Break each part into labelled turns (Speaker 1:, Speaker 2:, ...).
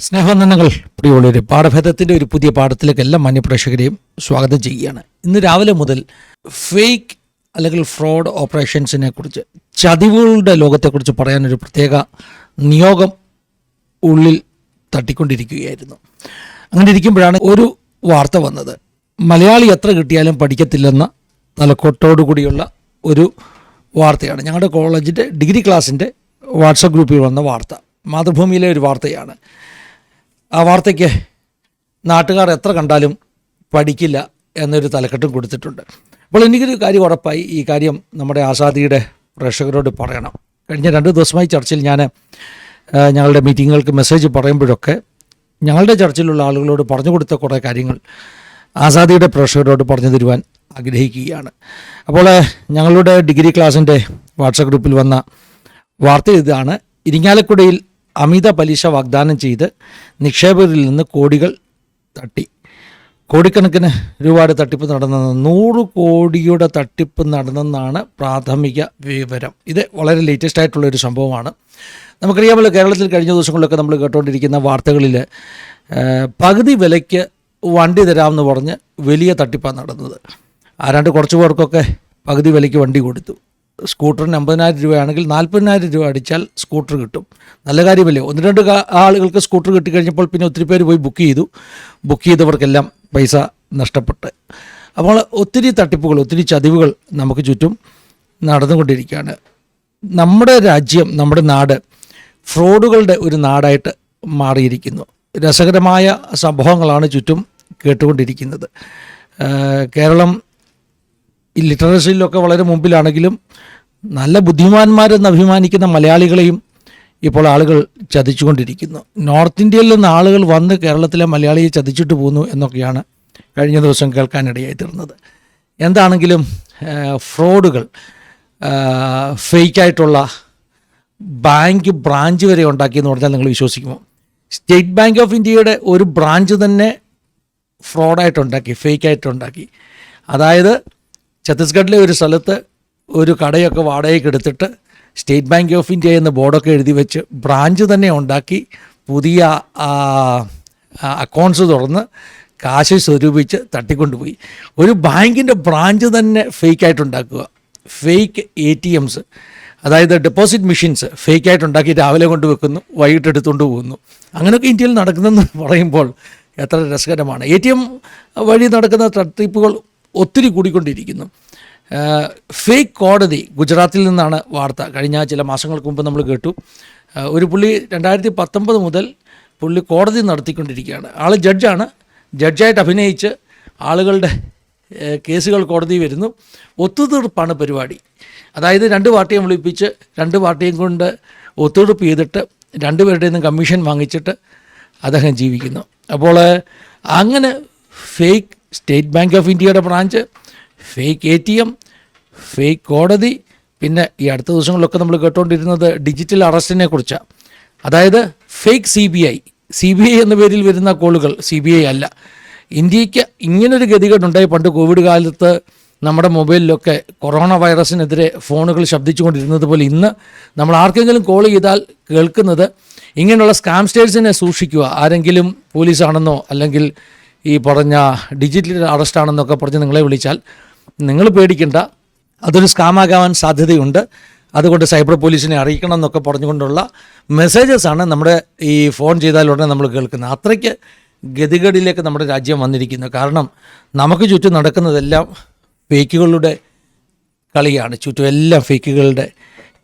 Speaker 1: സ്നേഹവന്ദനങ്ങൾ പ്രിയമുള്ളവരെ പാഠഭേദത്തിന്റെ ഒരു പുതിയ പാഠത്തിലേക്ക് എല്ലാ മാന്യപ്രേക്ഷകരെയും സ്വാഗതം ചെയ്യുകയാണ്. ഇന്ന് രാവിലെ മുതൽ ഫേക്ക് അല്ലെങ്കിൽ ഫ്രോഡ് ഓപ്പറേഷൻസിനെ കുറിച്ച് ചതിവുകളുടെ ലോകത്തെക്കുറിച്ച് പറയാനൊരു പ്രത്യേക നിയോഗം ഉള്ളിൽ തട്ടിക്കൊണ്ടിരിക്കുകയായിരുന്നു. അങ്ങനെ ഇരിക്കുമ്പോഴാണ് ഒരു വാർത്ത വന്നത്. മലയാളി എത്ര കിട്ടിയാലും പഠിക്കത്തില്ലെന്ന തലക്കൊട്ടോടുകൂടിയുള്ള ഒരു വാർത്തയാണ്. ഞങ്ങളുടെ കോളേജിന്റെ ഡിഗ്രി ക്ലാസ്സിന്റെ വാട്സപ്പ് ഗ്രൂപ്പിൽ വന്ന വാർത്ത. മാതൃഭൂമിയിലെ ഒരു വാർത്തയാണ്. ആ വാർത്തയ്ക്ക് നാട്ടുകാർ എത്ര കണ്ടാലും പഠിക്കില്ല എന്നൊരു തലക്കെട്ടും കൊടുത്തിട്ടുണ്ട്. അപ്പോൾ എനിക്കൊരു കാര്യം ഉറപ്പായി. ഈ കാര്യം നമ്മുടെ ആസാദിയുടെ പ്രേക്ഷകരോട് പറയണം. കഴിഞ്ഞ രണ്ട് ദിവസമായി ചർച്ചയിൽ ഞാൻ ഞങ്ങളുടെ മീറ്റിങ്ങുകൾക്ക് മെസ്സേജ് പറയുമ്പോഴൊക്കെ ഞങ്ങളുടെ ചർച്ചയിലുള്ള ആളുകളോട് പറഞ്ഞു കൊടുത്ത കുറേ കാര്യങ്ങൾ ആസാദിയുടെ പ്രേക്ഷകരോട് പറഞ്ഞു തരുവാൻ ആഗ്രഹിക്കുകയാണ്. അപ്പോൾ ഞങ്ങളുടെ ഡിഗ്രി ക്ലാസ്സിന്റെ വാട്സപ്പ് ഗ്രൂപ്പിൽ വന്ന വാർത്ത ഇതാണ്. ഇരിങ്ങാലക്കുടയിൽ അമിത പലിശ വാഗ്ദാനം ചെയ്ത് നിക്ഷേപകരിൽ നിന്ന് കോടികൾ തട്ടി. കോടിക്കണക്കിന് രൂപയുടെ തട്ടിപ്പ് നടന്നത് നൂറ് കോടിയുടെ തട്ടിപ്പ് നടന്നെന്നാണ് പ്രാഥമിക വിവരം. ഇത് വളരെ ലേറ്റസ്റ്റ് ആയിട്ടുള്ള ഒരു സംഭവമാണ്. നമുക്കറിയാമല്ലോ കേരളത്തിൽ കഴിഞ്ഞ ദിവസങ്ങളിലൊക്കെ നമ്മൾ കേട്ടുകൊണ്ടിരിക്കുന്ന വാർത്തകളിൽ പകുതി വിലയ്ക്ക് വണ്ടി തരാമെന്ന് പറഞ്ഞ് വലിയ തട്ടിപ്പാണ് നടന്നത്. ആരാണ്ട് കുറച്ച് പേർക്കൊക്കെ പകുതി വിലയ്ക്ക് വണ്ടി കൊടുത്തു. സ്കൂട്ടറിന് അമ്പതിനായിരം രൂപയാണെങ്കിൽ നാൽപ്പതിനായിരം രൂപ അടിച്ചാൽ സ്കൂട്ടർ കിട്ടും. നല്ല കാര്യമല്ലേ? ഒന്ന് രണ്ട് ആളുകൾക്ക് സ്കൂട്ടർ കിട്ടിക്കഴിഞ്ഞപ്പോൾ പിന്നെ ഒത്തിരി പേര് പോയി ബുക്ക് ചെയ്തു. ബുക്ക് ചെയ്തവർക്കെല്ലാം പൈസ നഷ്ടപ്പെട്ട്. അപ്പോൾ ഒത്തിരി തട്ടിപ്പുകൾ ഒത്തിരി ചതിവുകൾ നമുക്ക് ചുറ്റും നടന്നുകൊണ്ടിരിക്കുകയാണ്. നമ്മുടെ രാജ്യം നമ്മുടെ നാട് ഫ്രോഡുകളുടെ ഒരു നാടായിട്ട് മാറിയിരിക്കുന്നു. രസകരമായ സംഭവങ്ങളാണ് ചുറ്റും കേട്ടുകൊണ്ടിരിക്കുന്നത്. കേരളം ഈ ലിറ്ററസിയിലൊക്കെ വളരെ മുമ്പിലാണെങ്കിലും നല്ല ബുദ്ധിമാന്മാരെന്ന് അഭിമാനിക്കുന്ന മലയാളികളെയും ഇപ്പോൾ ആളുകൾ ചതിച്ചുകൊണ്ടിരിക്കുന്നു. നോർത്ത് ഇന്ത്യയിൽ നിന്ന് ആളുകൾ വന്ന് കേരളത്തിലെ മലയാളിയെ ചതിച്ചിട്ട് പോകുന്നു എന്നൊക്കെയാണ് കഴിഞ്ഞ ദിവസം കേൾക്കാനിടയായി തീർന്നത്. എന്താണെങ്കിലും ഫ്രോഡുകൾ ഫേക്കായിട്ടുള്ള ബാങ്ക് ബ്രാഞ്ച് വരെ ഉണ്ടാക്കിയെന്ന് പറഞ്ഞാൽ നിങ്ങൾ വിശ്വസിക്കുമോ? സ്റ്റേറ്റ് ബാങ്ക് ഓഫ് ഇന്ത്യയുടെ ഒരു ബ്രാഞ്ച് തന്നെ ഫ്രോഡായിട്ടുണ്ടാക്കി ഫേക്കായിട്ടുണ്ടാക്കി. അതായത് ഛത്തീസ്ഗഡിലെ ഒരു സ്ഥലത്ത് ഒരു കടയൊക്കെ വാടകയ്ക്ക് എടുത്തിട്ട് സ്റ്റേറ്റ് ബാങ്ക് ഓഫ് ഇന്ത്യ എന്ന ബോർഡൊക്കെ എഴുതി വെച്ച് ബ്രാഞ്ച് തന്നെ ഉണ്ടാക്കി പുതിയ അക്കൗണ്ട്സ് തുറന്ന് കാശ് സ്വരൂപിച്ച് തട്ടിക്കൊണ്ടുപോയി. ഒരു ബാങ്കിന്റെ ബ്രാഞ്ച് തന്നെ ഫേക്കായിട്ടുണ്ടാക്കുക. ഫേക്ക് എ ടി എംസ് അതായത് ഡെപ്പോസിറ്റ് മെഷീൻസ് ഫേക്കായിട്ട് ഉണ്ടാക്കി രാവിലെ കൊണ്ട് വെക്കുന്നു വൈകിട്ട് എടുത്തുകൊണ്ട് പോകുന്നു. അങ്ങനെയൊക്കെ ഇന്ത്യയിൽ നടക്കുന്നതെന്ന് പറയുമ്പോൾ എത്ര രസകരമാണ്. എ ടി എം വഴി നടക്കുന്ന തട്ടിപ്പുകൾ ഒത്തിരി കൂടിക്കൊണ്ടിരിക്കുന്നു. ഫേക്ക് കോടതി ഗുജറാത്തിൽ നിന്നാണ് വാർത്ത. കഴിഞ്ഞ ചില മാസങ്ങൾക്ക് മുമ്പ് നമ്മൾ കേട്ടു. ഒരു പുള്ളി രണ്ടായിരത്തി പത്തൊമ്പത് മുതൽ പുള്ളി കോടതി നടത്തിക്കൊണ്ടിരിക്കുകയാണ്. ആൾ ജഡ്ജാണ്. ജഡ്ജായിട്ട് അഭിനയിച്ച് ആളുകളുടെ കേസുകൾ കോടതി വരുന്നു. ഒത്തുതീർപ്പാണ് പരിപാടി. അതായത് രണ്ട് പാർട്ടിയും വിളിപ്പിച്ച് രണ്ട് പാർട്ടിയും കൊണ്ട് ഒത്തുതീർപ്പ് ചെയ്തിട്ട് രണ്ടുപേരുടെ നിന്ന് കമ്മീഷൻ വാങ്ങിച്ചിട്ട് അദ്ദേഹം ജീവിക്കുന്നു. അപ്പോൾ അങ്ങനെ ഫേക്ക് സ്റ്റേറ്റ് ബാങ്ക് ഓഫ് ഇന്ത്യയുടെ branch fake A T M fake കോടതി പിന്നെ ഈ അടുത്ത ദിവസങ്ങളിലൊക്കെ നമ്മൾ കേട്ടുകൊണ്ടിരുന്നത് ഡിജിറ്റൽ അറസ്റ്റിനെ കുറിച്ചാണ് അതായത് fake C B I C B I എന്ന പേരിൽ വരുന്ന കോളുകൾ സി ബി ഐ അല്ല. ഇന്ത്യയ്ക്ക് ഇങ്ങനൊരു ഗതികേടുണ്ടായി. പണ്ട് കോവിഡ് കാലത്ത് നമ്മുടെ മൊബൈലിലൊക്കെ കൊറോണ വൈറസിനെതിരെ ഫോണുകൾ ശബ്ദിച്ചുകൊണ്ടിരുന്നത് പോലെ ഇന്ന് നമ്മൾ ആർക്കെങ്കിലും കോൾ ചെയ്താൽ കേൾക്കുന്നത് ഇങ്ങനെയുള്ള സ്കാം സ്റ്റേഴ്സിനെ സൂക്ഷിക്കുക. ആരെങ്കിലും പോലീസാണെന്നോ അല്ലെങ്കിൽ ഈ പറഞ്ഞ ഡിജിറ്റൽ അറസ്റ്റ് ആണെന്നൊക്കെ പറഞ്ഞ് നിങ്ങളെ വിളിച്ചാൽ നിങ്ങൾ പേടിക്കേണ്ട. അതൊരു സ്കാമാകാൻ സാധ്യതയുണ്ട്. അതുകൊണ്ട് സൈബർ പോലീസിനെ അറിയിക്കണം എന്നൊക്കെ പറഞ്ഞുകൊണ്ടുള്ള മെസ്സേജസാണ് നമ്മുടെ ഈ ഫോൺ ചെയ്താൽ ഉടനെ നമ്മൾ കേൾക്കുന്നത്. അത്രയ്ക്ക് ഗതികേടിലേക്ക് നമ്മുടെ രാജ്യം വന്നിരിക്കുന്നു. കാരണം നമുക്ക് ചുറ്റും നടക്കുന്നതെല്ലാം ഫേക്കുകളുടെ കളിയാണ്. ചുറ്റും എല്ലാം ഫേക്കുകളുടെ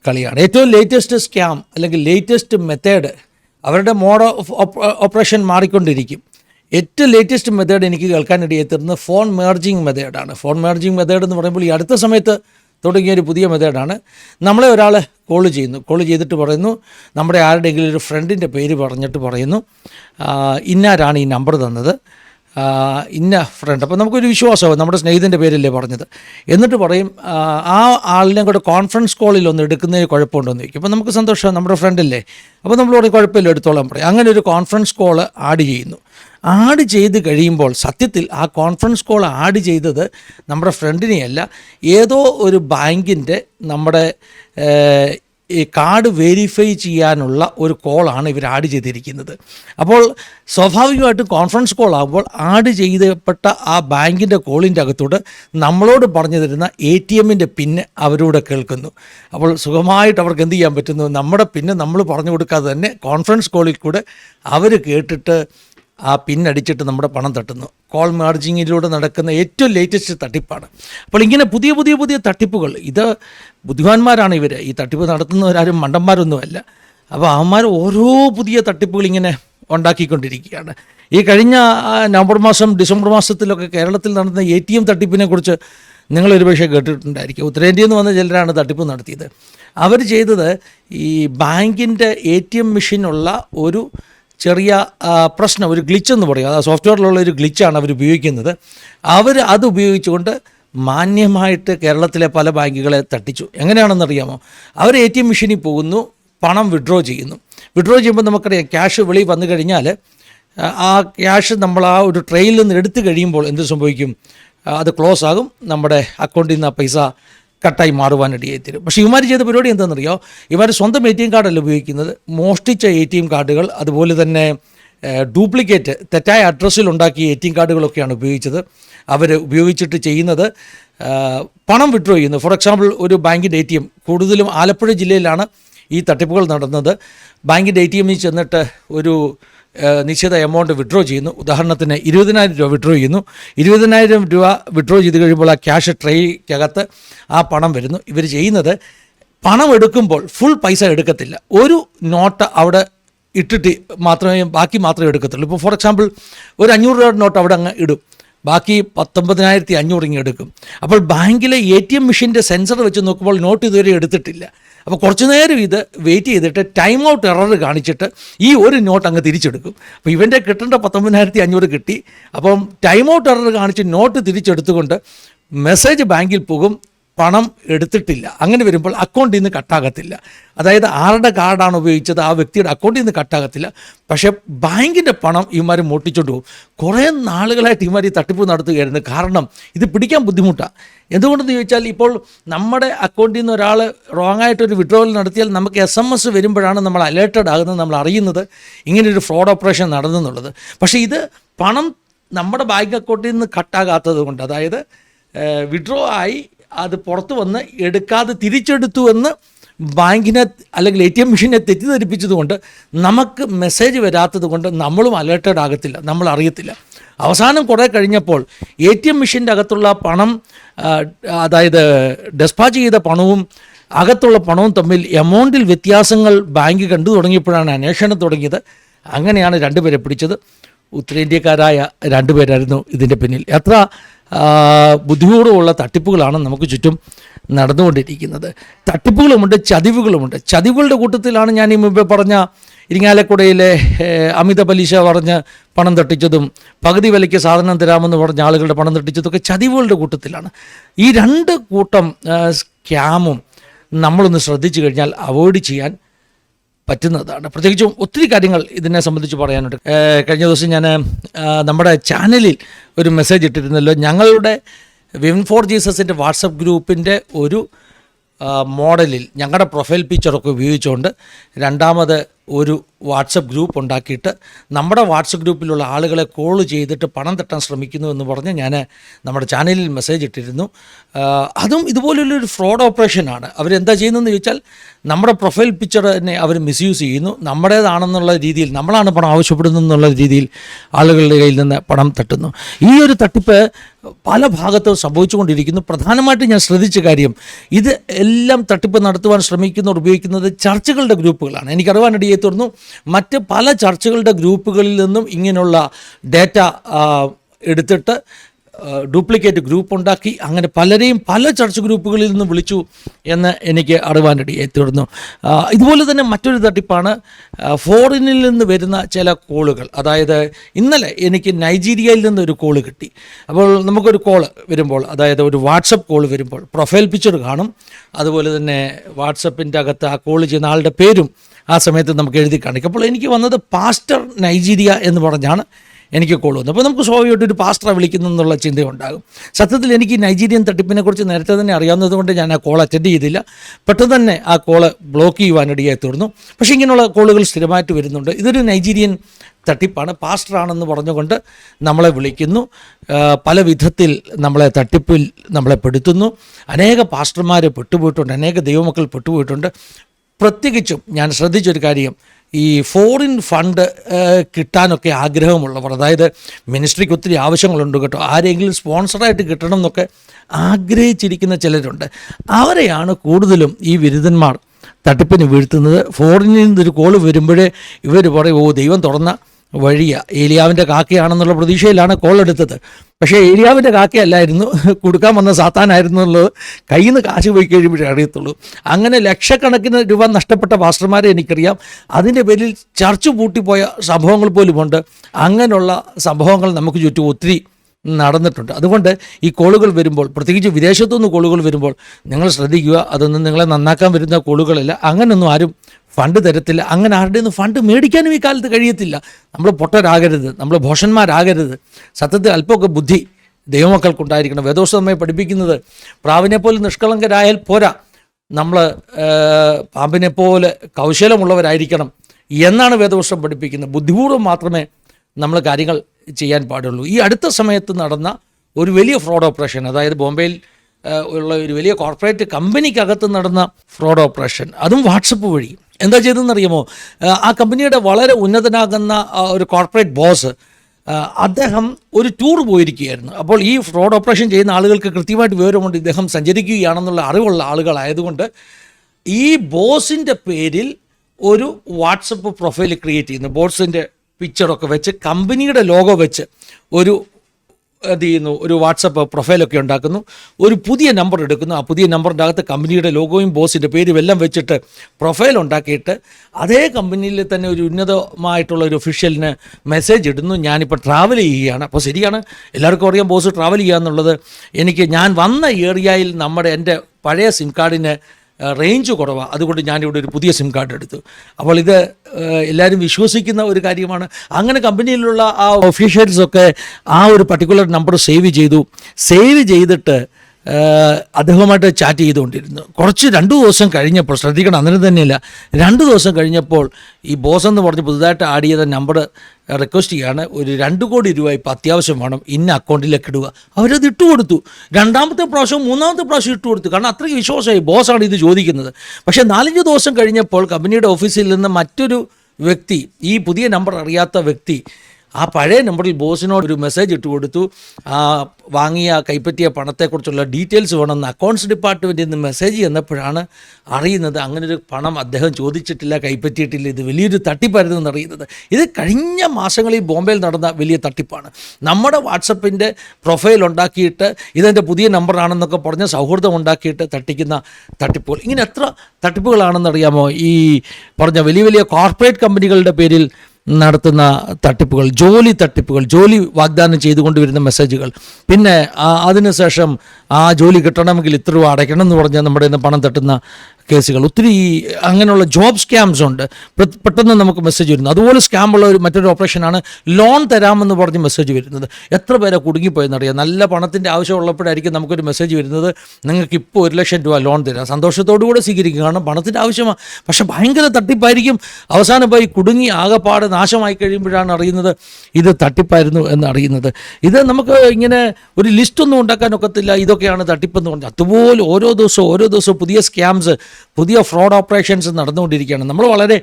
Speaker 1: കളിയാണ്. ഏറ്റവും ലേറ്റസ്റ്റ് സ്കാം അല്ലെങ്കിൽ ലേറ്റസ്റ്റ് മെത്തേഡ് അവരുടെ മോഡ് ഓഫ് ഓപ്പറേഷൻ മാറിക്കൊണ്ടിരിക്കും. ഏറ്റവും ലേറ്റസ്റ്റ് മെത്തേഡ് എനിക്ക് കേൾക്കാനിടയായി തീർന്നത് ഫോൺ മേർജിങ് മെത്തേഡാണ് ഫോൺ മേർജിങ് മെത്തേഡ് എന്ന് പറയുമ്പോൾ ഈ അടുത്ത സമയത്ത് തുടങ്ങിയ ഒരു പുതിയ മെത്തേഡാണ് നമ്മളെ ഒരാൾ കോൾ ചെയ്യുന്നു. കോൾ ചെയ്തിട്ട് പറയുന്നു. നമ്മുടെ ആരുടെയെങ്കിലും ഒരു ഫ്രണ്ടിന്റെ പേര് പറഞ്ഞിട്ട് പറയുന്നു. ഇന്നാരാണ് ഈ നമ്പർ തന്നത്? ഇന്ന ഫ്രണ്ട് അപ്പോൾ നമുക്കൊരു വിശ്വാസമാവും. നമ്മുടെ സ്നേഹിതന്റെ പേരല്ലേ പറഞ്ഞത്. എന്നിട്ട് പറയും ആ, ആളിനെ കൂടെ കോൺഫറൻസ് കോളിൽ ഒന്ന് എടുക്കുന്നതിന് കുഴപ്പമുണ്ടോ എന്ന് ചോദിക്കും. അപ്പോൾ നമുക്ക് സന്തോഷം. നമ്മുടെ ഫ്രണ്ടല്ലേ അപ്പോൾ നമ്മൾ പറയും കുഴപ്പമില്ല എടുത്തോളാം പറയും. അങ്ങനെ ഒരു കോൺഫറൻസ് കോൾ ആഡ് ചെയ്യുന്നു. ആഡ് ചെയ്ത് കഴിയുമ്പോൾ സത്യത്തിൽ ആ കോൺഫറൻസ് കോൾ ആഡ് ചെയ്തത് നമ്മുടെ ഫ്രണ്ടിനെയല്ല ഏതോ ഒരു ബാങ്കിന്റെ നമ്മുടെ ഈ കാർഡ് വെരിഫൈ ചെയ്യാനുള്ള ഒരു കോളാണ് ഇവർ ആഡ് ചെയ്തിരിക്കുന്നത്. അപ്പോൾ സ്വാഭാവികമായിട്ടും കോൺഫറൻസ് കോൾ ആകുമ്പോൾ ആഡ് ചെയ്തപ്പെട്ട ആ ബാങ്കിന്റെ കോളിന്റെ അകത്തോട്ട് നമ്മളോട് പറഞ്ഞു തരുന്ന എ ടി എമ്മിന്റെ പിന്ന് അവരോട് കേൾക്കുന്നു. അപ്പോൾ സുഖമായിട്ട് അവർക്ക് എന്ത് ചെയ്യാൻ പറ്റുന്നു? നമ്മുടെ പിന്ന് നമ്മൾ പറഞ്ഞു കൊടുക്കാതെ തന്നെ കോൺഫറൻസ് കോളിൽ കൂടെ അവർ കേട്ടിട്ട് ആ പിന്നടിച്ചിട്ട് നമ്മുടെ പണം തട്ടുന്നു. കോൾ മാർജിങ്ങിലൂടെ നടക്കുന്ന ഏറ്റവും ലേറ്റസ്റ്റ് തട്ടിപ്പാണ്. അപ്പോൾ ഇങ്ങനെ പുതിയ പുതിയ പുതിയ തട്ടിപ്പുകൾ ഇത് ബുദ്ധിമാന്മാരാണ് ഇവർ ഈ തട്ടിപ്പ് നടത്തുന്നവരാരും മണ്ടന്മാരൊന്നുമല്ല. അപ്പോൾ അവന്മാർ ഓരോ പുതിയ തട്ടിപ്പുകൾ ഇങ്ങനെ ഉണ്ടാക്കിക്കൊണ്ടിരിക്കുകയാണ്. ഈ കഴിഞ്ഞ നവംബർ മാസം ഡിസംബർ മാസത്തിലൊക്കെ കേരളത്തിൽ നടന്ന എ ടി എം തട്ടിപ്പിനെ കുറിച്ച് നിങ്ങൾ കേട്ടിട്ടുണ്ടായിരിക്കും. ഉത്തരേന്ത്യയിൽ നിന്ന് വന്ന ചിലരാണ് തട്ടിപ്പ് നടത്തിയത്. അവർ ചെയ്തത് ഈ ബാങ്കിന്റെ എ ടി എം മെഷീനുള്ള ഒരു ചെറിയ പ്രശ്നം ഒരു ഗ്ലിച്ച് എന്ന് പറയും. അതായത് സോഫ്റ്റ്വെയറിലുള്ള ഒരു ഗ്ലിച്ചാണ് അവർ ഉപയോഗിക്കുന്നത്. അവർ അത് ഉപയോഗിച്ചുകൊണ്ട് മാന്യമായിട്ട് കേരളത്തിലെ പല ബാങ്കുകളെ തട്ടിച്ചു. എങ്ങനെയാണെന്നറിയാമോ? അവർ എ ടി എം മെഷീനിൽ പോകുന്നു പണം വിഡ്രോ ചെയ്യുന്നു. വിഡ്രോ ചെയ്യുമ്പോൾ നമുക്കറിയാം ക്യാഷ് വെളി വന്നു കഴിഞ്ഞാൽ ആ, ക്യാഷ് നമ്മൾ ആ ഒരു ട്രെയിൽ നിന്ന് എടുത്തു കഴിയുമ്പോൾ എന്ത് സംഭവിക്കും? അത് ക്ലോസ് ആകും. നമ്മുടെ അക്കൗണ്ടിൽ നിന്ന് ആ പൈസ കട്ടായി മാറുവാനിടയായി തരും. പക്ഷേ ഇവന്മാർ ചെയ്ത പരിപാടി എന്താണെന്നറിയോ? ഇവർ സ്വന്തം എ ടി എം കാർഡല്ല ഉപയോഗിക്കുന്നത്. മോഷ്ടിച്ച എ ടി എം കാർഡുകൾ അതുപോലെ തന്നെ ഡ്യൂപ്ലിക്കേറ്റ് തെറ്റായ അഡ്രസ്സിൽ ഉണ്ടാക്കിയ എ ടി എം കാർഡുകളൊക്കെയാണ് ഉപയോഗിച്ചത്. അവർ ഉപയോഗിച്ചിട്ട് ചെയ്യുന്നത് പണം വിഡ്രോ ചെയ്യുന്നു. ഫോർ എക്സാമ്പിൾ ഒരു ബാങ്കിന്റെ എ ടി എം കൂടുതലും ആലപ്പുഴ ജില്ലയിലാണ് ഈ തട്ടിപ്പുകൾ നടന്നത്. ബാങ്കിന്റെ എ ടി എമ്മിൽ ചെന്നിട്ട് ഒരു നിശ്ചിത എമൗണ്ട് വിഡ്രോ ചെയ്യുന്നു. ഉദാഹരണത്തിന് ഇരുപതിനായിരം രൂപ വിഡ്രോ ചെയ്യുന്നു. ഇരുപതിനായിരം രൂപ വിഡ്രോ ചെയ്ത് കഴിയുമ്പോൾ ആ ക്യാഷ് ട്രേക്കകത്ത് ആ പണം വരുന്നു. ഇവർ ചെയ്യുന്നത് പണം എടുക്കുമ്പോൾ ഫുൾ പൈസ എടുക്കത്തില്ല. ഒരു നോട്ട് അവിടെ ഇട്ടിട്ട് മാത്രമേ ബാക്കി മാത്രമേ എടുക്കത്തുള്ളൂ. ഇപ്പോൾ ഫോർ എക്സാമ്പിൾ ഒരു അഞ്ഞൂറ് രൂപ നോട്ട് അവിടെ അങ്ങ് ഇടും. ബാക്കി പത്തൊമ്പതിനായിരത്തി അഞ്ഞൂറ് ഇങ്ങ് എടുക്കും. അപ്പോൾ ബാങ്കിലെ എ ടി എം മെഷീന്റെ സെൻസർ വെച്ച് നോക്കുമ്പോൾ നോട്ട് ഇതുവരെ എടുത്തിട്ടില്ല. അപ്പോൾ കുറച്ച് നേരം ഇത് വെയിറ്റ് ചെയ്തിട്ട് ടൈം ഔട്ട് എറർ കാണിച്ചിട്ട് ഈ ഒരു നോട്ട് അങ്ങ് തിരിച്ചെടുക്കും. അപ്പോൾ ഇവന്റെ കിട്ടേണ്ട പത്തൊമ്പതിനായിരത്തി അഞ്ഞൂറ് കിട്ടി. അപ്പം ടൈം ഔട്ട് എറർ കാണിച്ച് നോട്ട് തിരിച്ചെടുത്തുകൊണ്ട് മെസ്സേജ് ബാങ്കിൽ പോകും. പണം എടുത്തിട്ടില്ല. അങ്ങനെ വരുമ്പോൾ അക്കൗണ്ടിൽ നിന്ന് കട്ടാകത്തില്ല. അതായത് ആരുടെ കാർഡാണ് ഉപയോഗിച്ചത്? ആ വ്യക്തിയുടെ അക്കൗണ്ടിൽ നിന്ന് കട്ടാകത്തില്ല. പക്ഷേ ബാങ്കിന്റെ പണം ഇവന്മാർ മോട്ടിച്ചോണ്ട് പോകും. കുറേ നാളുകളായിട്ട് ഇവന്മാർ ഈ തട്ടിപ്പ് നടത്തുകയായിരുന്നു. കാരണം ഇത് പിടിക്കാൻ ബുദ്ധിമുട്ടാണ് എന്തുകൊണ്ടെന്ന് ചോദിച്ചാൽ ഇപ്പോൾ നമ്മുടെ അക്കൗണ്ടിൽ നിന്ന് ഒരാൾ റോങ് ആയിട്ടൊരു വിഡ്രോവൽ നടത്തിയാൽ നമുക്ക് എസ് എം എസ് വരുമ്പോഴാണ് നമ്മൾ അലേർട്ടഡ് ആകുന്നത് നമ്മൾ അറിയുന്നത്. ഇങ്ങനെയൊരു ഫ്രോഡ് ഓപ്പറേഷൻ നടന്നെന്നുള്ളത്. പക്ഷേ ഇത് പണം നമ്മുടെ ബാങ്ക് അക്കൗണ്ടിൽ നിന്ന് കട്ടാകാത്തത് കൊണ്ട് അതായത് വിഡ്രോ ആയി അത് പുറത്ത് വന്ന് എടുക്കാതെ തിരിച്ചെടുത്തു എന്ന് ബാങ്കിനെ അല്ലെങ്കിൽ എ ടി എം മെഷീനെ തെറ്റിദ്ധരിപ്പിച്ചതുകൊണ്ട് നമുക്ക് മെസ്സേജ് വരാത്തത് കൊണ്ട് നമ്മളും അലേർട്ടഡ് ആകത്തില്ല നമ്മൾ അറിയത്തില്ല. അവസാനം കുറേ കഴിഞ്ഞപ്പോൾ എ ടി എം മെഷീന്റെ അകത്തുള്ള പണം അതായത് ഡെസ്പാച്ച് ചെയ്ത പണവും അകത്തുള്ള പണവും തമ്മിൽ എമൗണ്ടിൽ വ്യത്യാസങ്ങൾ ബാങ്ക് കണ്ടു തുടങ്ങിയപ്പോഴാണ് അന്വേഷണം തുടങ്ങിയത്. അങ്ങനെയാണ് രണ്ടുപേരെ പിടിച്ചത്. ഉത്തരേന്ത്യക്കാരായ രണ്ടുപേരായിരുന്നു ഇതിന്റെ പിന്നിൽ. എത്ര ആ, ബുദ്ധിപൂർവമുള്ള തട്ടിപ്പുകളാണ് നമുക്ക് ചുറ്റും നടന്നുകൊണ്ടിരിക്കുന്നത്. തട്ടിപ്പുകളുമുണ്ട് ചതിവുകളുമുണ്ട്. ചതിവുകളുടെ കൂട്ടത്തിലാണ് ഞാൻ ഈ മുമ്പേ പറഞ്ഞ ഇരിങ്ങാലക്കുടയിലെ അമിത പലിശ പറഞ്ഞ് പണം തട്ടിച്ചതും പകുതി വിലയ്ക്ക് സാധനം തരാമെന്ന് പറഞ്ഞ ആളുകളുടെ പണം തട്ടിച്ചതൊക്കെ ചതിവുകളുടെ കൂട്ടത്തിലാണ്. ഈ രണ്ട് കൂട്ടം സ്കാമും നമ്മളൊന്ന് ശ്രദ്ധിച്ചു കഴിഞ്ഞാൽ അവോയ്ഡ് ചെയ്യാൻ പറ്റുന്നതാണ്. പ്രത്യേകിച്ചും ഒത്തിരി കാര്യങ്ങൾ ഇതിനെ സംബന്ധിച്ച് പറയാനുണ്ട്. കഴിഞ്ഞ ദിവസം ഞാൻ നമ്മുടെ ചാനലിൽ ഒരു മെസ്സേജ് ഇട്ടിരുന്നല്ലോ. ഞങ്ങളുടെ വിൻ ഫോർ ജീസസിന്റെ വാട്സപ്പ് ഗ്രൂപ്പിന്റെ ഒരു മോഡലിൽ ഞങ്ങളുടെ പ്രൊഫൈൽ പിക്ചറൊക്കെ ഉപയോഗിച്ചുകൊണ്ട് രണ്ടാമത് ഒരു വാട്സപ്പ് ഗ്രൂപ്പ് ഉണ്ടാക്കിയിട്ട് നമ്മുടെ വാട്സപ്പ് ഗ്രൂപ്പിലുള്ള ആളുകളെ കോൾ ചെയ്തിട്ട് പണം തട്ടാൻ ശ്രമിക്കുന്നു എന്ന് പറഞ്ഞ് ഞാൻ നമ്മുടെ ചാനലിൽ മെസ്സേജ് ഇട്ടിരുന്നു. അതും ഇതുപോലുള്ളൊരു ഫ്രോഡ് ഓപ്പറേഷനാണ് അവരെന്താ ചെയ്യുന്നതെന്ന് ചോദിച്ചാൽ നമ്മുടെ പ്രൊഫൈൽ പിക്ചർ തന്നെ അവർ മിസ്യൂസ് ചെയ്യുന്നു. നമ്മുടേതാണെന്നുള്ള രീതിയിൽ നമ്മളാണ് പണം ആവശ്യപ്പെടുന്നത് എന്നുള്ള രീതിയിൽ ആളുകളുടെ കയ്യിൽ നിന്ന് പണം തട്ടുന്നു. ഈ ഒരു തട്ടിപ്പ് പല ഭാഗത്തും സംഭവിച്ചുകൊണ്ടിരിക്കുന്നു. പ്രധാനമായിട്ടും ഞാൻ ശ്രദ്ധിച്ച കാര്യം ഇത് എല്ലാം തട്ടിപ്പ് നടത്തുവാൻ ശ്രമിക്കുന്നവർ ഉപയോഗിക്കുന്നത് ചർച്ചകളുടെ ഗ്രൂപ്പുകളാണ്. എനിക്കറിവാനിടയെ തുടർന്നു. മറ്റ് പല ചർച്ചകളുടെ ഗ്രൂപ്പുകളിൽ നിന്നും ഇങ്ങനെയുള്ള ഡേറ്റ എടുത്തിട്ട് ഡ്യൂപ്ലിക്കേറ്റ് ഗ്രൂപ്പ് ഉണ്ടാക്കി. അങ്ങനെ പലരെയും പല ചർച്ച് ഗ്രൂപ്പുകളിൽ നിന്ന് വിളിച്ചു എന്ന് എനിക്ക് അറിവാനിടയായി തീർന്നു ഇതുപോലെ തന്നെ മറ്റൊരു തട്ടിപ്പാണ് ഫോറിനിൽ നിന്ന് വരുന്ന ചില കോളുകൾ. അതായത് ഇന്നലെ എനിക്ക് നൈജീരിയയിൽ നിന്ന് ഒരു കോൾ കിട്ടി. അപ്പോൾ നമുക്കൊരു കോൾ വരുമ്പോൾ അതായത് ഒരു വാട്സപ്പ് കോൾ വരുമ്പോൾ പ്രൊഫൈൽ പിക്ചർ കാണും. അതുപോലെ തന്നെ വാട്സപ്പിന്റെ അകത്ത് ആ കോൾ ചെയ്യുന്ന ആളുടെ പേരും ആ സമയത്ത് നമുക്ക് എഴുതി കാണിക്കും. അപ്പോൾ എനിക്ക് വന്നത് പാസ്റ്റർ നൈജീരിയ എന്ന് പറഞ്ഞാണ് എനിക്ക് കോൾ വന്നു അപ്പോൾ നമുക്ക് സ്വാഭാവികമായിട്ട് ഒരു പാസ്റ്ററെ വിളിക്കുന്നു എന്നുള്ള ചിന്തയുണ്ടാകും. സത്യത്തിൽ എനിക്ക് നൈജീരിയൻ തട്ടിപ്പിനെ കുറിച്ച് നേരത്തെ തന്നെ അറിയാവുന്നതുകൊണ്ട് ഞാൻ ആ കോൾ അറ്റൻഡ് ചെയ്തില്ല. പെട്ടെന്ന് തന്നെ ആ കോൾ ബ്ലോക്ക് ചെയ്യുവാനിടയായി തീർന്നു. പക്ഷേ ഇങ്ങനെയുള്ള കോളുകൾ സ്ഥിരമായിട്ട് വരുന്നുണ്ട്. ഇതൊരു നൈജീരിയൻ തട്ടിപ്പാണ്. പാസ്റ്ററാണെന്ന് പറഞ്ഞുകൊണ്ട് നമ്മളെ വിളിക്കുന്നു. പല വിധത്തിൽ നമ്മളെ തട്ടിപ്പിൽ നമ്മളെ പെടുത്തുന്നു. അനേക പാസ്റ്റർമാർ പെട്ടുപോയിട്ടുണ്ട്. അനേക ദൈവമക്കൾ പെട്ടുപോയിട്ടുണ്ട്. പ്രത്യേകിച്ചും ഞാൻ ശ്രദ്ധിച്ചൊരു കാര്യം. ഈ ഫോറിൻ ഫണ്ട് കിട്ടാനൊക്കെ ആഗ്രഹമുള്ളവർ അതായത് മിനിസ്ട്രിക്ക് ഒത്തിരി ആവശ്യങ്ങളുണ്ട് കേട്ടോ. ആരെങ്കിലും സ്പോൺസറായിട്ട് കിട്ടണം എന്നൊക്കെ ആഗ്രഹിച്ചിരിക്കുന്ന ചിലരുണ്ട്. അവരെയാണ് കൂടുതലും ഈ ബിരുദന്മാർ തട്ടിപ്പിന് വീഴ്ത്തുന്നത്. ഫോറിനിൽ നിന്നൊരു കോൾ വരുമ്പോഴേ ഇവർ പറയും ഓ ദൈവം തുറന്ന വഴിയ. ഏലിയാവിന്റെ കാക്കയാണെന്നുള്ള പ്രതീക്ഷയിലാണ് കോൾ എടുത്തത്. പക്ഷേ ഏലിയാവിന്റെ കാക്കയല്ലായിരുന്നു. കൊടുക്കാൻ വന്ന സാത്താനായിരുന്നു എന്നുള്ളത് കയ്യിൽ നിന്ന് കാശ് പോയി കഴിയുമ്പോഴേ അറിയത്തുള്ളൂ. അങ്ങനെ ലക്ഷക്കണക്കിന് രൂപ നഷ്ടപ്പെട്ട പാസ്റ്റർമാരെ എനിക്കറിയാം. അതിന്റെ പേരിൽ ചർച്ച് പൂട്ടിപ്പോയ സംഭവങ്ങൾ പോലുമുണ്ട്. അങ്ങനെയുള്ള സംഭവങ്ങൾ നമുക്ക് ചുറ്റും ഒത്തിരി നടന്നിട്ടുണ്ട്. അതുകൊണ്ട് ഈ കോളുകൾ വരുമ്പോൾ പ്രത്യേകിച്ച് വിദേശത്തുനിന്ന് കോളുകൾ വരുമ്പോൾ നിങ്ങൾ ശ്രദ്ധിക്കുക അതൊന്നും നിങ്ങളെ നന്നാക്കാൻ വരുന്ന കോളുകളല്ല. അങ്ങനെയൊന്നും ആരും ഫണ്ട് തരത്തില്ല. അങ്ങനെ ആരുടെ ഫണ്ട് മേടിക്കാനും ഈ കാലത്ത് കഴിയത്തില്ല. നമ്മൾ പൊട്ടരാകരുത് നമ്മൾ ഭോഷന്മാരാകരുത്. സത്യത്തിൽ അല്പമൊക്കെ ബുദ്ധി ദൈവമക്കൾക്കുണ്ടായിരിക്കണം. വേദോസ്തമയെ പഠിപ്പിക്കുന്നത് പ്രാവിനെ പോലെ നിഷ്കളങ്കരായാൽ പോരാ. നമ്മൾ പാമ്പിനെ പോലെ കൗശലമുള്ളവരായിരിക്കണം എന്നാണ് വേദവസ്ത്രം പഠിപ്പിക്കുന്നത്. ബുദ്ധിപൂർവം മാത്രമേ നമ്മൾ കാര്യങ്ങൾ ചെയ്യാൻ പാടുള്ളൂ. ഈ അടുത്ത സമയത്ത് നടന്ന ഒരു വലിയ ഫ്രോഡ് ഓപ്പറേഷൻ അതായത് ബോംബെയിൽ ഉള്ള ഒരു വലിയ കോർപ്പറേറ്റ് കമ്പനിക്കകത്ത് നടന്ന ഫ്രോഡ് ഓപ്പറേഷൻ അതും വാട്സപ്പ് വഴി. എന്താ ചെയ്തതെന്നറിയാമോ? ആ, കമ്പനിയുടെ വളരെ ഉന്നതനാകുന്ന ഒരു കോർപ്പറേറ്റ് ബോസ് അദ്ദേഹം ഒരു ടൂർ പോയിരിക്കുകയായിരുന്നു. അപ്പോൾ ഈ ഫ്രോഡ് ഓപ്പറേഷൻ ചെയ്യുന്ന ആളുകൾക്ക് കൃത്യമായിട്ട് വിവരമുണ്ട്. ഇദ്ദേഹം സഞ്ചരിക്കുകയാണെന്നുള്ള അറിവുള്ള ആളുകളായതുകൊണ്ട് ഈ ബോസിന്റെ പേരിൽ ഒരു വാട്സപ്പ് പ്രൊഫൈൽ ക്രിയേറ്റ് ചെയ്യുന്നു. ബോസിന്റെ പിക്ചറൊക്കെ വെച്ച് കമ്പനിയുടെ ലോഗോ വെച്ച് ഒരു എന്ത് ചെയ്യുന്നു ഒരു വാട്സപ്പ് പ്രൊഫൈലൊക്കെ ഉണ്ടാക്കുന്നു. ഒരു പുതിയ നമ്പർ എടുക്കുന്നു. ആ പുതിയ നമ്പറിന്റെ അകത്ത് കമ്പനിയുടെ ലോഗോയും ബോസിന്റെ പേരും എല്ലാം വെച്ചിട്ട് പ്രൊഫൈൽ ഉണ്ടാക്കിയിട്ട് അതേ കമ്പനിയിൽ തന്നെ ഒരു ഉന്നതമായിട്ടുള്ള ഒരു ഒഫീഷ്യലിന് മെസ്സേജ് ഇടുന്നു. ഞാനിപ്പോൾ ട്രാവൽ ചെയ്യുകയാണ്. അപ്പോൾ ശരിയാണ്. എല്ലാവർക്കും അറിയാം ബോസ് ട്രാവൽ ചെയ്യുക എന്നുള്ളത് എനിക്ക് ഞാൻ വന്ന ഏരിയയിൽ നമ്മുടെ എന്റെ പഴയ സിം കാർഡിന് റേഞ്ച് കുറവാണ് അതുകൊണ്ട് ഞാനിവിടെ ഒരു പുതിയ സിം കാർഡ് എടുത്തു. അപ്പോൾ ഇത് എല്ലാവരും വിശ്വസിക്കുന്ന ഒരു കാര്യമാണ്. അങ്ങനെ കമ്പനിയിലുള്ള ആ ഒഫീഷ്യൽസൊക്കെ ആ ഒരു പർട്ടിക്കുലർ നമ്പർ സേവ് ചെയ്തു. സേവ് ചെയ്തിട്ട് അദ്ദേഹവുമായിട്ട് ചാറ്റ് ചെയ്തുകൊണ്ടിരുന്നു. കുറച്ച് രണ്ട് ദിവസം കഴിഞ്ഞപ്പോൾ ശ്രദ്ധിക്കണം അന്നേരം തന്നെയില്ല. രണ്ട് ദിവസം കഴിഞ്ഞപ്പോൾ ഈ ബോസ് എന്ന് പറഞ്ഞ് പുതുതായിട്ട് ആഡ് ചെയ്ത നമ്പർ റിക്വസ്റ്റ് ചെയ്യാണ് ഒരു രണ്ട് കോടി രൂപ ഇപ്പോൾ അത്യാവശ്യം വേണം ഇന്ന അക്കൗണ്ടിലേക്ക് ഇടുക. അവരത് ഇട്ടു കൊടുത്തു. രണ്ടാമത്തെ പ്രാവശ്യം മൂന്നാമത്തെ പ്രാവശ്യം ഇട്ടു കൊടുത്തു. കാരണം അത്രയ്ക്ക് വിശ്വാസമായി ബോസാണ് ഇത് ചോദിക്കുന്നത്. പക്ഷേ നാലഞ്ച് ദിവസം കഴിഞ്ഞപ്പോൾ കമ്പനിയുടെ ഓഫീസിൽ നിന്ന് മറ്റൊരു വ്യക്തി ഈ പുതിയ നമ്പർ അറിയാത്ത വ്യക്തി ആ പഴയ നമ്പറിൽ ബോസിനോട് ഒരു മെസ്സേജ് ഇട്ട് കൊടുത്തു. ആ വാങ്ങിയ കൈപ്പറ്റിയ പണത്തെക്കുറിച്ചുള്ള ഡീറ്റെയിൽസ് വേണമെന്ന് അക്കൗണ്ട്സ് ഡിപ്പാർട്ട്മെന്റിൽ നിന്ന് മെസ്സേജ് ചെന്നപ്പോഴാണ് അറിയുന്നത്. അങ്ങനൊരു പണം അദ്ദേഹം ചോദിച്ചിട്ടില്ല കൈപ്പറ്റിയിട്ടില്ല. ഇത് വലിയൊരു തട്ടിപ്പായിരുന്നു എന്നറിയുന്നത് ഇത് കഴിഞ്ഞ മാസങ്ങളിൽ ബോംബെയിൽ നടന്ന വലിയ തട്ടിപ്പാണ്. നമ്മുടെ വാട്സപ്പിന്റെ പ്രൊഫൈൽ ഉണ്ടാക്കിയിട്ട് ഇതെന്റെ പുതിയ നമ്പറാണെന്നൊക്കെ പറഞ്ഞ് സൗഹൃദം ഉണ്ടാക്കിയിട്ട് തട്ടിക്കുന്ന തട്ടിപ്പുകൾ. ഇങ്ങനെ എത്ര തട്ടിപ്പുകളാണെന്നറിയാമോ? ഈ പറഞ്ഞ വലിയ വലിയ കോർപ്പറേറ്റ് കമ്പനികളുടെ പേരിൽ നടത്തുന്ന തട്ടിപ്പുകൾ ജോലി തട്ടിപ്പുകൾ ജോലി വാഗ്ദാനം ചെയ്തുകൊണ്ട് വരുന്ന മെസ്സേജുകൾ. പിന്നെ അതിനുശേഷം ആ ജോലി കിട്ടണമെങ്കിൽ ഇത്ര രൂപ അടയ്ക്കണം എന്ന് പറഞ്ഞാൽ നമ്മുടെ പണം തട്ടുന്ന കേസുകൾ. ഒത്തിരി അങ്ങനെയുള്ള ജോബ് സ്കാംസ് ഉണ്ട്. പെട്ടെന്ന് നമുക്ക് മെസ്സേജ് വരുന്നു. അതുപോലെ സ്കാമുള്ള ഒരു മറ്റൊരു ഓപ്പറേഷനാണ് ലോൺ തരാമെന്ന് പറഞ്ഞ് മെസ്സേജ് വരുന്നത്. എത്ര പേരെ കുടുങ്ങിപ്പോയെന്നറിയാം. നല്ല പണത്തിന്റെ ആവശ്യമുള്ളപ്പോഴായിരിക്കും നമുക്കൊരു മെസ്സേജ് വരുന്നത്. നിങ്ങൾക്ക് ഇപ്പോൾ ഒരു ലക്ഷം രൂപ ലോൺ തരാം. സന്തോഷത്തോടു കൂടെ സ്വീകരിക്കും. കാരണം പണത്തിന്റെ ആവശ്യമാണ്. പക്ഷെ ഭയങ്കര തട്ടിപ്പായിരിക്കും. അവസാനം പോയി കുടുങ്ങി ആകെപ്പാട് നാശമായി കഴിയുമ്പോഴാണ് അറിയുന്നത് ഇത് തട്ടിപ്പായിരുന്നു എന്ന് അറിയുന്നത്. ഇത് നമുക്ക് ഇങ്ങനെ ഒരു ലിസ്റ്റൊന്നും ഉണ്ടാക്കാൻ ഒക്കത്തില്ല. ഇതൊക്കെയാണ് തട്ടിപ്പെന്ന് പറഞ്ഞാൽ അതുപോലെ ഓരോ ദിവസവും ഓരോ ദിവസവും പുതിയ സ്കാംസ് പുതിയ ഫ്രോഡ് ഓപ്പറേഷൻസ് നടന്നുകൊണ്ടിരിക്കുകയാണ്. നമ്മൾ വളരെ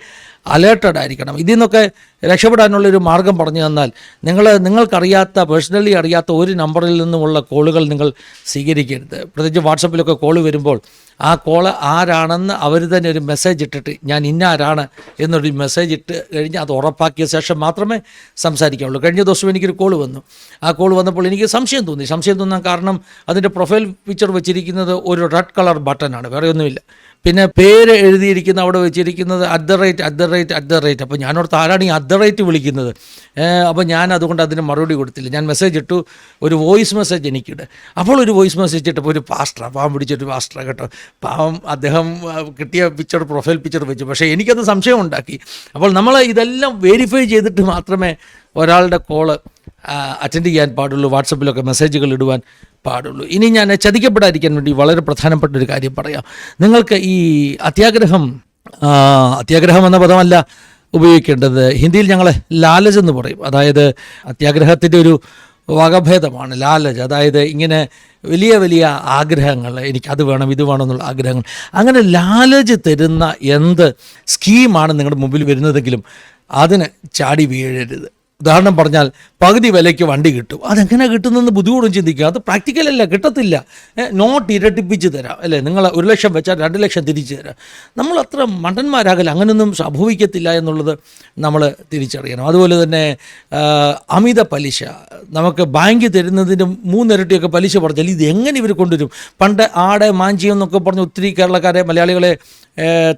Speaker 1: അലേർട്ടഡ് ആയിരിക്കണം. ഇതിൽ നിന്നൊക്കെ രക്ഷപ്പെടാനുള്ളൊരു മാർഗം പറഞ്ഞു തന്നാൽ നിങ്ങൾ നിങ്ങൾക്കറിയാത്ത പേഴ്സണലി അറിയാത്ത ഒരു നമ്പറിൽ നിന്നുമുള്ള കോളുകൾ നിങ്ങൾ സ്വീകരിക്കരുത്. പ്രത്യേകിച്ച് വാട്സപ്പിലൊക്കെ കോൾ വരുമ്പോൾ ആ കോൾ ആരാണെന്ന് അവർ തന്നെ ഒരു മെസ്സേജ് ഇട്ടിട്ട് ഞാൻ ഇന്ന ആരാണ് എന്നൊരു മെസ്സേജ് ഇട്ട് കഴിഞ്ഞ് അത് ഉറപ്പാക്കിയ ശേഷം മാത്രമേ സംസാരിക്കാവുള്ളൂ. കഴിഞ്ഞ ദിവസം എനിക്കൊരു കോൾ വന്നു. ആ കോൾ വന്നപ്പോൾ എനിക്ക് സംശയം തോന്നി. സംശയം തോന്നാൻ കാരണം അതിന്റെ പ്രൊഫൈൽ പിക്ചർ വെച്ചിരിക്കുന്നത് ഒരു റെഡ് കളർ ബട്ടനാണ് വേറെ ഒന്നുമില്ല. പിന്നെ പേര് എഴുതിയിരിക്കുന്ന അവിടെ വെച്ചിരിക്കുന്നത് at the rate at the rate at the rate അപ്പോൾ ഞാനോടത്ത് ആരാണ് ഈ അറ്റ് ദ റേറ്റ് വിളിക്കുന്നത്. അപ്പോൾ ഞാൻ അതുകൊണ്ട് അതിന് മറുപടി കൊടുത്തില്ല. ഞാൻ മെസ്സേജ് ഇട്ടു ഒരു വോയിസ് മെസ്സേജ് എനിക്കിട്. അപ്പോൾ ഒരു വോയിസ് മെസ്സേജ് ഇട്ടപ്പോൾ ഒരു പാസ്റ്റർ പാവം പിടിച്ചൊരു പാസ്റ്റർ കേട്ടോ. പാവം അദ്ദേഹം കിട്ടിയ പിക്ചർ പ്രൊഫൈൽ പിക്ചർ വെച്ചു. പക്ഷേ എനിക്കത് സംശയം ഉണ്ടാക്കി അപ്പോൾ നമ്മൾ ഇതെല്ലാം വെരിഫൈ ചെയ്തിട്ട് മാത്രമേ ഒരാളുടെ കോൾ അറ്റൻഡ് ചെയ്യാൻ പാടുള്ളൂ വാട്സപ്പിലൊക്കെ മെസ്സേജുകൾ ഇടുവാൻ പാടുള്ളൂ. ഇനി ഞാൻ ചതിക്കപ്പെടാതിരിക്കാൻ വേണ്ടി വളരെ പ്രധാനപ്പെട്ട ഒരു കാര്യം പറയാം. നിങ്ങൾക്ക് ഈ അത്യാഗ്രഹം അത്യാഗ്രഹം എന്ന പദമല്ല ഉപയോഗിക്കേണ്ടത്. ഹിന്ദിയിൽ ഞങ്ങൾ ലാലജ് എന്ന് പറയും. അതായത് അത്യാഗ്രഹത്തിന്റെ ഒരു വകഭേദമാണ് ലാലജ്. അതായത് ഇങ്ങനെ വലിയ വലിയ ആഗ്രഹങ്ങൾ എനിക്ക് അത് വേണം ഇത് വേണം എന്നുള്ള ആഗ്രഹങ്ങൾ. അങ്ങനെ ലാലജ് തരുന്ന എന്ത് സ്കീമാണ് നിങ്ങളുടെ മുമ്പിൽ വരുന്നതെങ്കിലും അതിന് ചാടി വീഴരുത്. ഉദാഹരണം പറഞ്ഞാൽ പകുതി വിലയ്ക്ക് വണ്ടി കിട്ടും. അതെങ്ങനെ കിട്ടുന്നെന്ന് ബുദ്ധിമുട്ടും ചിന്തിക്കുക. അത് പ്രാക്ടിക്കൽ അല്ല കിട്ടത്തില്ല. നോട്ട് ഇരട്ടിപ്പിച്ച് തരാം അല്ലേ? നിങ്ങൾ ഒരു ലക്ഷം വെച്ചാൽ രണ്ട് ലക്ഷം തിരിച്ചു തരാം. നമ്മൾ അത്ര മണ്ടന്മാരാകല അങ്ങനൊന്നും സംഭവിക്കത്തില്ല എന്നുള്ളത് നമ്മൾ തിരിച്ചറിയണം. അതുപോലെ തന്നെ അമിത പലിശ. നമുക്ക് ബാങ്ക് തരുന്നതിന് മൂന്നിരട്ടിയൊക്കെ പലിശ പറഞ്ഞാൽ ഇത് എങ്ങനെ ഇവർ കൊണ്ടുവരും? പണ്ട് ആടെ മാഞ്ചി എന്നൊക്കെ പറഞ്ഞ് ഒത്തിരി കേരളക്കാരെ മലയാളികളെ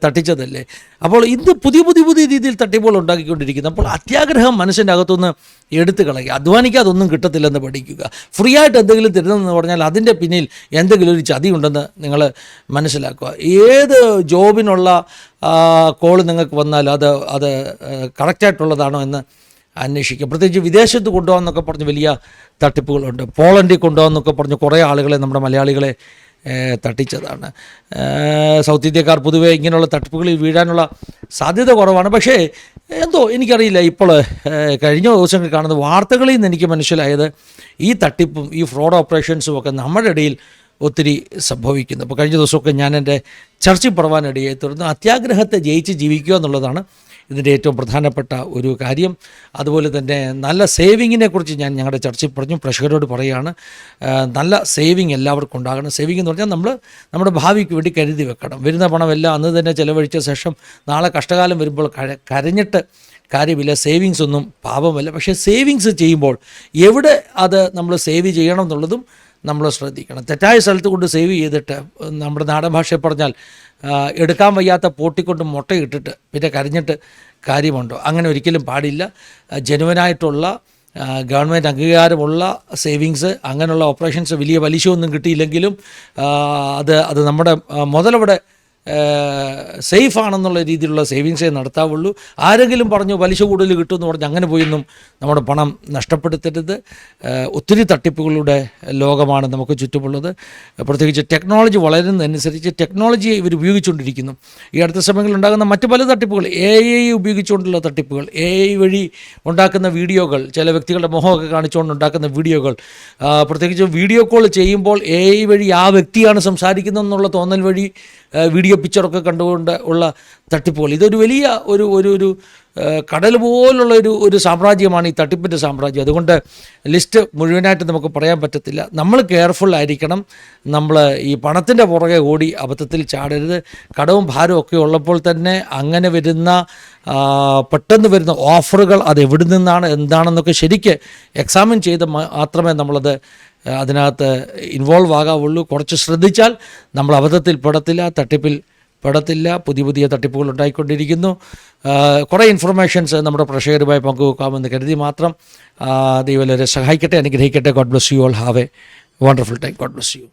Speaker 1: തട്ടിച്ചതല്ലേ? അപ്പോൾ ഇത് പുതിയ പുതിയ പുതിയ രീതിയിൽ തട്ടിപ്പുകൾ ഉണ്ടാക്കിക്കൊണ്ടിരിക്കുന്നു. അപ്പോൾ അത്യാഗ്രഹം മനുഷ്യന്റെ അകത്തുനിന്ന് എടുത്തു കളയുക അധ്വാനിക്കാതെ ഒന്നും കിട്ടത്തില്ലെന്ന് പഠിക്കുക. ഫ്രീ ആയിട്ട് എന്തെങ്കിലും തരുന്നതെന്ന് പറഞ്ഞാൽ അതിന്റെ പിന്നിൽ എന്തെങ്കിലും ഒരു ചതി ഉണ്ടെന്ന് നിങ്ങൾ മനസ്സിലാക്കുക. ഏത് ജോബിനുള്ള കോൾ നിങ്ങൾക്ക് വന്നാൽ അത് അത് കറക്റ്റായിട്ടുള്ളതാണോ എന്ന് അന്വേഷിക്കുക. പ്രത്യേകിച്ച് വിദേശത്ത് കൊണ്ടുപോകാമെന്നൊക്കെ പറഞ്ഞ് വലിയ തട്ടിപ്പുകളുണ്ട്. പോളണ്ടിൽ കൊണ്ടുപോകാമെന്നൊക്കെ പറഞ്ഞ് കുറേ ആളുകളെ നമ്മുടെ മലയാളികളെ തട്ടിച്ചതാണ്. സൗത്ത് ഇന്ത്യക്കാർ പൊതുവേ ഇങ്ങനെയുള്ള തട്ടിപ്പുകളിൽ വീഴാനുള്ള സാധ്യത കുറവാണ്. പക്ഷേ എന്തോ എനിക്കറിയില്ല. ഇപ്പോൾ കഴിഞ്ഞ ദിവസങ്ങൾ കാണുന്ന വാർത്തകളിൽ നിന്ന് എനിക്ക് മനസ്സിലായത് ഈ തട്ടിപ്പും ഈ ഫ്രോഡ് ഓപ്പറേഷൻസും ഒക്കെ നമ്മുടെ ഇടയിൽ ഒത്തിരി സംഭവിക്കുന്നു. അപ്പോൾ കഴിഞ്ഞ ദിവസമൊക്കെ ഞാൻ എന്റെ ചർച്ചിൽ തീർന്നു അത്യാഗ്രഹത്തെ ജയിച്ച് ജീവിക്കുക എന്നുള്ളതാണ് ഇതിന്റെ ഏറ്റവും പ്രധാനപ്പെട്ട ഒരു കാര്യം. അതുപോലെ തന്നെ നല്ല സേവിങ്ങിനെ കുറിച്ച് ഞാൻ ഞങ്ങളുടെ ചർച്ചയിൽ പറഞ്ഞു. പ്രേക്ഷകരോട് പറയുകയാണ് നല്ല സേവിങ് എല്ലാവർക്കും ഉണ്ടാകണം. സേവിങ് എന്ന് പറഞ്ഞാൽ നമ്മൾ നമ്മുടെ ഭാവിക്ക് വേണ്ടി കരുതി വെക്കണം. വരുന്ന പണമെല്ലാം അന്ന് തന്നെ ചിലവഴിച്ച ശേഷം നാളെ കഷ്ടകാലം വരുമ്പോൾ കര- കരഞ്ഞിട്ട് കാര്യമില്ല. സേവിങ്സ് ഒന്നും പാപമല്ല. പക്ഷേ സേവിങ്സ് ചെയ്യുമ്പോൾ എവിടെ അത് നമ്മൾ സേവ് ചെയ്യണം എന്നുള്ളതും നമ്മൾ ശ്രദ്ധിക്കണം. തെറ്റായ സ്ഥലത്ത് കൊണ്ട് സേവ് ചെയ്തിട്ട് നമ്മുടെ നാടൻ ഭാഷയിൽ പറഞ്ഞാൽ എടുക്കാൻ വയ്യാത്ത പോട്ടിക്കൊണ്ട് മുട്ടയിട്ടിട്ട് പിന്നെ കരഞ്ഞിട്ട് കാര്യമുണ്ടോ? അങ്ങനെ ഒരിക്കലും പാടില്ല. ജനുവനായിട്ടുള്ള ഗവൺമെന്റ് അംഗീകാരമുള്ള സേവിങ്സ് അങ്ങനെയുള്ള ഓപ്പറേഷൻസ് വലിയ പലിശയൊന്നും കിട്ടിയില്ലെങ്കിലും അത് അത് നമ്മുടെ മുതലവിടെ സേഫ് ആണെന്നുള്ള രീതിയിലുള്ള സേവിങ്സേ നടത്താവുള്ളൂ. ആരെങ്കിലും പറഞ്ഞു പലിശ കൂടുതൽ കിട്ടുമെന്ന് പറഞ്ഞ് അങ്ങനെ പോയൊന്നും നമ്മുടെ പണം നഷ്ടപ്പെടുത്തരുത്. ഒത്തിരി തട്ടിപ്പുകളുടെ ലോകമാണ് നമുക്ക് ചുറ്റുമുള്ളത്. പ്രത്യേകിച്ച് ടെക്നോളജി വളരുന്നതനുസരിച്ച് ടെക്നോളജിയെ ഇവർ ഉപയോഗിച്ചുകൊണ്ടിരിക്കുന്നു. ഈ അടുത്ത സമയങ്ങളിൽ ഉണ്ടാകുന്ന മറ്റ് പല തട്ടിപ്പുകൾ എ ഐ ഉപയോഗിച്ചുകൊണ്ടുള്ള തട്ടിപ്പുകൾ എ ഐ വഴി ഉണ്ടാക്കുന്ന വീഡിയോകൾ ചില വ്യക്തികളുടെ മുഖമൊക്കെ കാണിച്ചുകൊണ്ട് ഉണ്ടാക്കുന്ന വീഡിയോകൾ. പ്രത്യേകിച്ച് വീഡിയോ കോൾ ചെയ്യുമ്പോൾ എ ഐ വഴി ആ വ്യക്തിയാണ് സംസാരിക്കുന്നതെന്നുള്ള തോന്നൽ വഴി വീഡിയോ പിക്ചറൊക്കെ കണ്ടുകൊണ്ട് ഉള്ള തട്ടിപ്പുകൾ. ഇതൊരു വലിയ ഒരു ഒരു ഒരു കടൽ പോലുള്ള ഒരു ഒരു സാമ്രാജ്യമാണ് ഈ തട്ടിപ്പിന്റെ സാമ്രാജ്യം. അതുകൊണ്ട് ലിസ്റ്റ് മുഴുവനായിട്ട് നമുക്ക് പറയാൻ പറ്റത്തില്ല. നമ്മൾ കെയർഫുൾ ആയിരിക്കണം. നമ്മൾ ഈ പണത്തിന്റെ പുറകെ ഓടി അബദ്ധത്തിൽ ചാടരുത്. കടവും ഭാരവും ഒക്കെ ഉള്ളപ്പോൾ തന്നെ അങ്ങനെ വരുന്ന പെട്ടെന്ന് വരുന്ന ഓഫറുകൾ അത് എവിടെ നിന്നാണ് എന്താണെന്നൊക്കെ ശരിക്ക് എക്സാമിൻ ചെയ്ത് മാത്രമേ നമ്മളത് അതിനകത്ത് ഇൻവോൾവ് ആകാവുള്ളൂ. കുറച്ച് ശ്രദ്ധിച്ചാൽ നമ്മൾ അബദ്ധത്തിൽ പെടത്തില്ല തട്ടിപ്പിൽ പെടത്തില്ല പുതിയ പുതിയ തട്ടിപ്പുകൾ ഉണ്ടായിക്കൊണ്ടിരിക്കുന്നു. കുറേ ഇൻഫർമേഷൻസ് നമ്മുടെ പ്രേക്ഷകരുമായി പങ്കുവെക്കാമെന്ന് കരുതി മാത്രം ദൈവം സഹായിക്കട്ടെ അനുഗ്രഹിക്കട്ടെ. God bless you all have a wonderful time God bless you